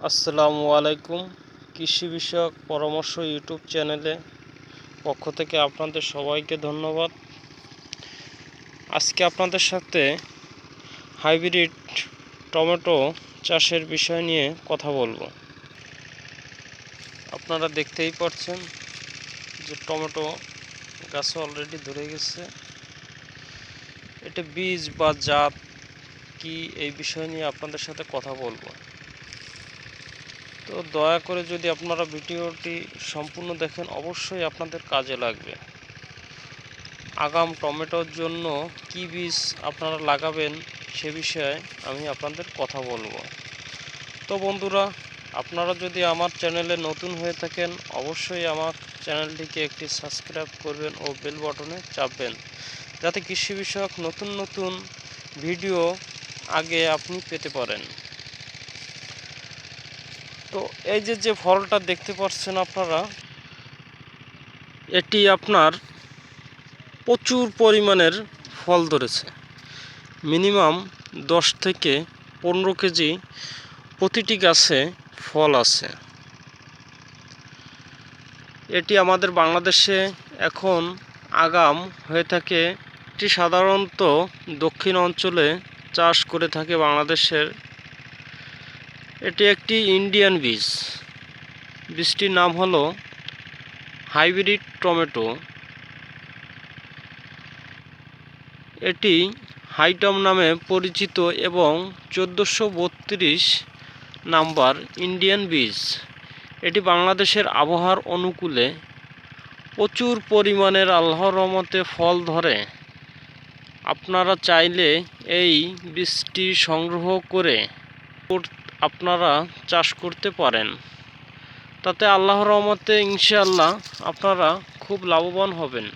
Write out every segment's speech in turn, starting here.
আসসালামু আলাইকুম, কৃষি বিষয়ক পরামর্শ ইউটিউব চ্যানেলে পক্ষ থেকে আপনাদের সবাইকে ধন্যবাদ। আজকে আপনাদের সাথে হাইব্রিড টমেটো চাষের বিষয় নিয়ে কথা বলব। আপনারা দেখতেই পাচ্ছেন যে টমেটো গাছে অলরেডি ধরে গেছে। এটা বীজ বা জাত কি এই বিষয় নিয়ে আপনাদের সাথে কথা বলব। তো দয়া করে যদি আপনারা ভিডিওটি সম্পূর্ণ দেখেন, অবশ্যই আপনাদের কাজে লাগবে। আগাম টমেটোর জন্য কি বীজ আপনারা লাগাবেন সে বিষয়ে আমি আপনাদের কথা বলব। তো বন্ধুরা, আপনারা যদি আমার চ্যানেলে নতুন হয়ে থাকেন, অবশ্যই আমার চ্যানেলটিকে একটি সাবস্ক্রাইব করবেন ও বেল বটনে চাপবেন, যাতে কৃষি বিষয়ক নতুন নতুন ভিডিও আগে আপনি পেতে পারেন। তো এই যে যে ফলটা দেখতে পাচ্ছেন আপনারা, এটি আপনার প্রচুর পরিমাণের ফল ধরেছে। মিনিমাম দশ থেকে পনেরো কেজি প্রতিটি গাছে ফল আছে। এটি আমাদের বাংলাদেশে এখন আগাম হয়ে থাকে, এটি সাধারণত দক্ষিণ অঞ্চলে চাষ করে থাকে বাংলাদেশের এটি একটি ইন্ডিয়ান বীজ। বীজটির নাম হলো হাইব্রিড টমেটো। এটি হাইটম নামে পরিচিত এবং চোদ্দোশো বত্রিশ নাম্বার ইন্ডিয়ান বীজ। এটি বাংলাদেশের আবহাওয়ার অনুকূলে প্রচুর পরিমাণের আল্লাহর রহমতে ফল ধরে। আপনারা চাইলে এই বীজটি সংগ্রহ করে আপনারা চাষ করতে পারেন। তাতে আল্লাহর রহমতে ইনশাআল্লাহ আপনারা খুব লাভবান হবেন।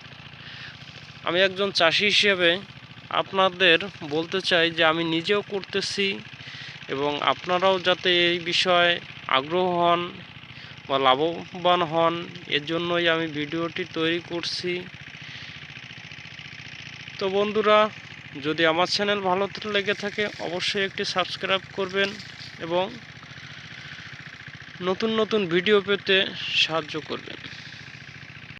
আমি একজন চাষি হিসেবে আপনাদের বলতে চাই যে আমি নিজেও করতেছি এবং আপনারাও যাতে এই বিষয়ে আগ্রহ হন বা লাভবান হন এর জন্যই আমি ভিডিওটি তৈরি করছি। তো বন্ধুরা, যদি আমার চ্যানেল ভালো লেগে থাকে, অবশ্যই একটি সাবস্ক্রাইব করবেন। এবং নতুন নতুন ভিডিও পেতে সাহায্য করবেন।